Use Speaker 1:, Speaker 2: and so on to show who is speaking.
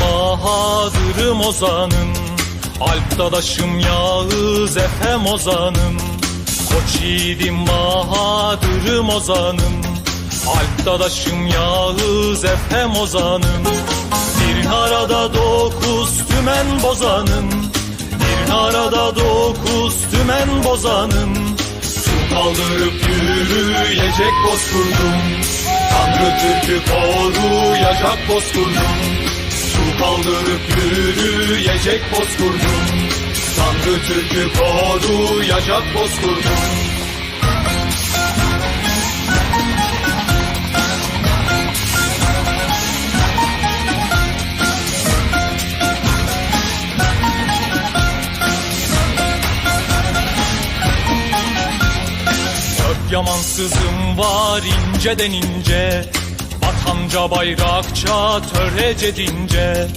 Speaker 1: Bahadır'ım ozanım. Alp dadaşım Yağız Efem ozanım. Koç yiğidim Bahadır'ım ozanım. Alp dadaşım Yağız Efem ozanım. Bir arada dokuz tümen bozanım. Bir arada dokuz tümen bozanım. Su kaldırıp yürüyecek bozkurdum. Tanrı Türk'ü koruyacak bozkurdum kaldırıp yürüyecek bozkurdum. Tanrı Türk'ü koruyacak bozkurdum. Dört yamansızım var inceden ince Vatanca bayrakça törece dince